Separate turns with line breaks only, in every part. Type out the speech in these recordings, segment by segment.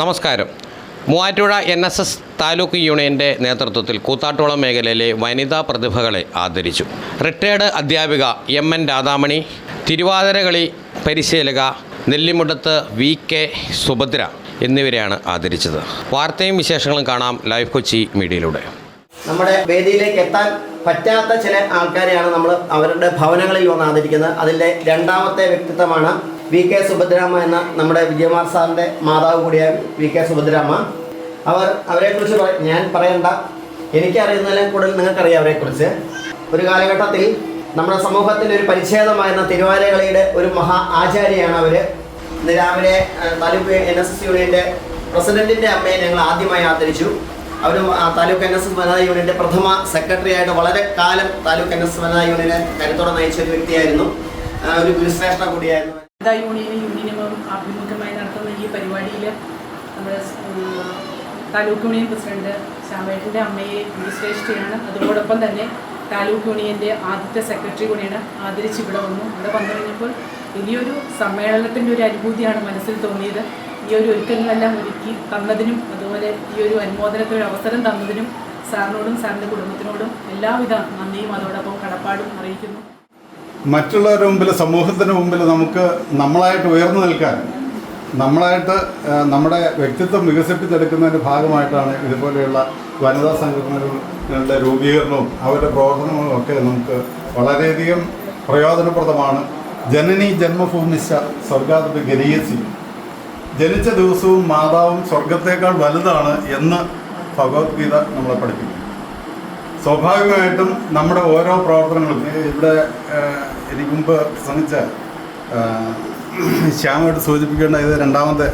നമസ്കാരം. Muvattupuzha N S S taluk യൂണിയന്റെ നേതൃത്വത്തിൽ കൂത്താട്ടോളം മേഖലയിലെ വനിതാ പ്രതിഭകളെ ആദരിച്ചു. റിട്ടയേർഡ് അധ്യാപിക എം എൻ രാധാമണി തിരുവാതിരകളി പരിശീലക നെല്ലിമുട്ടത്ത് വി കെ സുഭദ്ര എന്നിവരെയാണ് ആദരിച്ചത്. വാർത്തയും വിശേഷങ്ങളും കാണാം ലൈവ് കൊച്ചി മീഡിയയിലൂടെ.
നമ്മുടെ വേദിയിലേക്ക് എത്താൻ പറ്റാത്ത ചില ആൾക്കാരെയാണ് നമ്മൾ അവരുടെ ഭവനങ്ങളിൽ വന്ന് ആദരിക്കുന്നത്. അതിന്റെ രണ്ടാമത്തെ വ്യക്തിത്വമാണ് വി കെ സുഭദ്രാമ്മ എന്ന നമ്മുടെ വിജയമാർ സാറിന്റെ മാതാവ് കൂടിയാണ് വി കെ സുഭദ്രാമ്മ അവർ അവരെക്കുറിച്ച് ഞാൻ പറയണ്ട. എനിക്കറിയുന്നതിലും കൂടുതൽ നിങ്ങൾക്കറിയാം അവരെക്കുറിച്ച്. ഒരു കാലഘട്ടത്തിൽ നമ്മുടെ സമൂഹത്തിന്റെ ഒരു പരിച്ഛേദമായിരുന്ന തിരുവാലകളിയുടെ ഒരു മഹാ ആചാര്യയാണ് അവർ ഇന്ന് രാവിലെ താലൂക്ക് എൻ എസ് എസ് യൂണിയന്റെ പ്രസിഡന്റിന്റെ അമ്മയെ ഞങ്ങൾ ആദ്യമായി ആദരിച്ചു. അവർ താലൂക്ക് എൻ എസ് എസ് വനിതാ യൂണിയന്റെ പ്രഥമ സെക്രട്ടറി ആയിട്ട് വളരെ കാലം താലൂക്ക് എൻ എസ് എസ് വനിതാ യൂണിയനെ കരുത്തോടെ നയിച്ച ഒരു വ്യക്തിയായിരുന്നു. ഒരു ഗുരുശ്രേഷ്ഠ കൂടിയായിരുന്നു.
വനിതാ യൂണിയനും യൂണിയനും ആഭിമുഖ്യമായി നടത്തുന്ന ഈ പരിപാടിയിൽ നമ്മുടെ താലൂക്ക് യൂണിയൻ പ്രസിഡന്റ് ശ്യാമേട്ടന്റെ അമ്മയെ ഗുരുശ്രേഷ്ഠയാണ്. അതോടൊപ്പം തന്നെ താലൂക്ക് യൂണിയന്റെ ആദ്യത്തെ സെക്രട്ടറി കൂടിയാണ് ആദരിച്ച് ഇവിടെ വന്നു. ഇവിടെ വന്നു കഴിഞ്ഞപ്പോൾ വലിയൊരു സമ്മേളനത്തിന്റെ ഒരു അനുഭൂതിയാണ് മനസ്സിൽ തോന്നിയത്. ഈ ഒരു ഒരുക്കങ്ങളെല്ലാം ഒരുക്കി തന്നതിനും അതുപോലെ ഈ ഒരു അനുമോദനത്തിന് ഒരു അവസരം തന്നതിനും സാറിനോടും സാറിന്റെ കുടുംബത്തിനോടും എല്ലാവിധ നന്ദിയും അതോടൊപ്പം കടപ്പാടും അറിയിക്കുന്നു.
മറ്റുള്ളവരുടെ മുമ്പിൽ സമൂഹത്തിന് മുമ്പിൽ നമുക്ക് നമ്മളായിട്ട് ഉയർന്നു നിൽക്കാൻ നമ്മളായിട്ട് നമ്മുടെ വ്യക്തിത്വം വികസിപ്പിച്ചെടുക്കുന്നതിന്റെ ഭാഗമായിട്ടാണ് ഇതുപോലെയുള്ള വനിതാ സംഘടനകളുടെ രൂപീകരണവും അവരുടെ പ്രവർത്തനങ്ങളും ഒക്കെ നമുക്ക് വളരെയധികം പ്രയോജനപ്രദമാണ്. ജനനി ജന്മഭൂമിശ സ്വർഗാതപി ഗരീയസി ജനിച്ച ദിവസവും മാതാവും സ്വർഗത്തേക്കാൾ വലുതാണ് എന്ന് ഭഗവത്ഗീത നമ്മളെ പഠിപ്പിക്കും സ്വാഭാവികമായിട്ടും നമ്മുടെ ഓരോ പ്രവർത്തനങ്ങളും ഇവിടെ എനിക്ക് മുമ്പ് പ്രസംഗിച്ച ശ്യാമോട് സൂചിപ്പിക്കേണ്ട ഇത് രണ്ടാമത്തെ.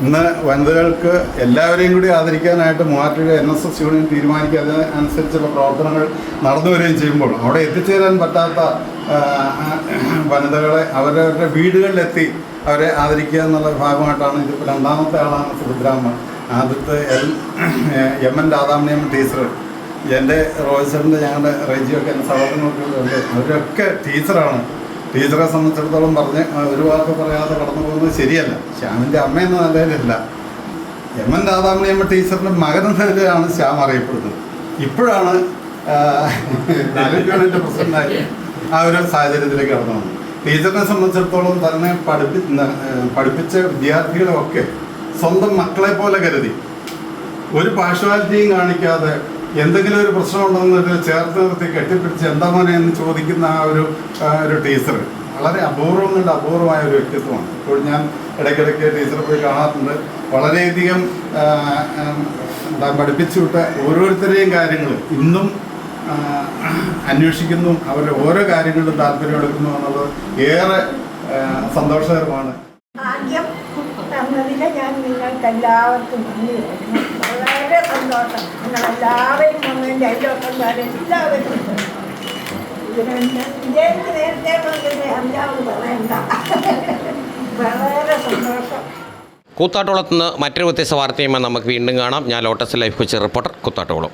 ഇന്ന് വനിതകൾക്ക് എല്ലാവരെയും കൂടി ആദരിക്കാനായിട്ട് Muvattupuzha N S S union തീരുമാനിക്കുക അതിനനുസരിച്ചുള്ള പ്രവർത്തനങ്ങൾ നടന്നു വരികയും ചെയ്യുമ്പോൾ അവിടെ എത്തിച്ചേരാൻ പറ്റാത്ത വനിതകളെ അവരവരുടെ വീടുകളിലെത്തി അവരെ ആദരിക്കുക എന്നുള്ള ഭാഗമായിട്ടാണ് ഇതിപ്പോൾ രണ്ടാമത്തെ ആളാണ് സുഭദ്രാമ്മ ആദ്യത്തെ L M N Radhamaniyamma teacher എന്റെ റോയ്സറിന്റെ ഞങ്ങളുടെ റേജിയൊക്കെ എന്റെ സഹോദരനൊക്കെ ഉണ്ട്. അവരൊക്കെ ടീച്ചറാണ്. ടീച്ചറെ സംബന്ധിച്ചിടത്തോളം പറഞ്ഞ് ഒരു വാക്ക് പറയാതെ കടന്നു പോകുന്നത് ശരിയല്ല. ശ്യാമിന്റെ അമ്മയെന്ന നിലയിലല്ല എം എൻ രാധാമണിയമ്മ ടീച്ചറിന്റെ മകൻ എന്ന നിലയിലാണ് ശ്യാം അറിയപ്പെടുന്നത്. ഇപ്പോഴാണ് താലൂക്ക് പ്രസിഡന്റായി ആ ഒരു സാഹചര്യത്തിലേക്ക് കടന്നു വന്നത്. ടീച്ചറിനെ സംബന്ധിച്ചിടത്തോളം തന്നെ പഠിപ്പി പഠിപ്പിച്ച വിദ്യാർത്ഥികളൊക്കെ സ്വന്തം മക്കളെ പോലെ കരുതി. ഒരു പാർഷ്വാലിറ്റിയും കാണിക്കാതെ എന്തെങ്കിലും ഒരു പ്രശ്നമുണ്ടെന്ന് ചേർത്ത് നിർത്തി കെട്ടിപ്പിടിച്ച് എന്താ മോനെ എന്ന് ചോദിക്കുന്ന ആ ഒരു ഒരു ടീച്ചർ വളരെ അപൂർവം കൊണ്ട് അപൂർവമായ ഒരു വ്യക്തിത്വമാണ്. ഇപ്പോൾ ഞാൻ ഇടയ്ക്കിടയ്ക്ക് ടീച്ചറെ പോയി കാണാറുണ്ട്. വളരെയധികം എന്താ പഠിപ്പിച്ചു വിട്ട ഓരോരുത്തരെയും കാര്യങ്ങൾ ഇന്നും അന്വേഷിക്കുന്നു. അവരുടെ ഓരോ കാര്യങ്ങളിലും താല്പര്യമെടുക്കുന്നു എന്നുള്ളത് ഏറെ സന്തോഷകരമാണ്.
ആദ്യം ഞാൻ നിങ്ങൾക്ക് എല്ലാവർക്കും നന്ദി. വളരെ സന്തോഷം. നിങ്ങളെല്ലാവരും വന്നതിന്റെ അയൽവക്കക്കാരെ എല്ലാവരും ഇതേക്ക് നേരത്തെ വന്നിട്ട് അഞ്ചാമത് പറയണ്ട. വളരെ സന്തോഷം.
കൂത്താട്ടോളത്ത് നിന്ന് മറ്റൊരു വ്യത്യസ്ത വാർത്തയുമായി നമുക്ക് വീണ്ടും കാണാം. ഞാൻ ലോട്ടസ് ലൈഫ് കൊച്ചി റിപ്പോർട്ടർ കൂത്താട്ടോളം.